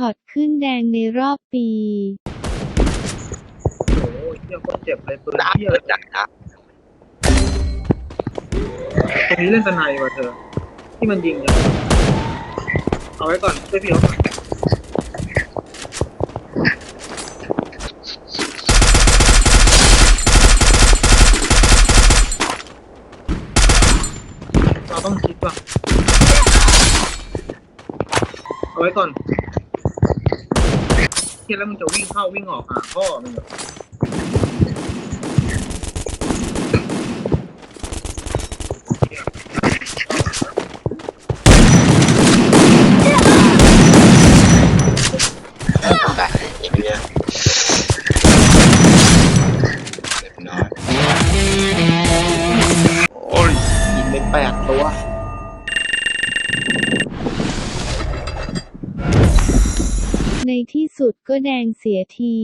ช็อตขึ้นแดงในรอบปี โอ้ยเหี้ยโคนเจ็บเลยปืนดักเหี้ยเกิดดักดักตรงนี้เล่นตะไนว่ะเธอ ที่มันยิงเนี่ยเอาไว้ก่อนช่วยพี่เขาก่อนเราต้องคิดว่ะเอาไว้ก่อน เฮียแล้วมึงจะวิ่งเข้าวิ่งออกหาพ่อมึงเหรอแต่อีกเนี่ยเล็กน้อยโอ้ยยิงไปแปดตัว ในที่สุดก็แดงเสียที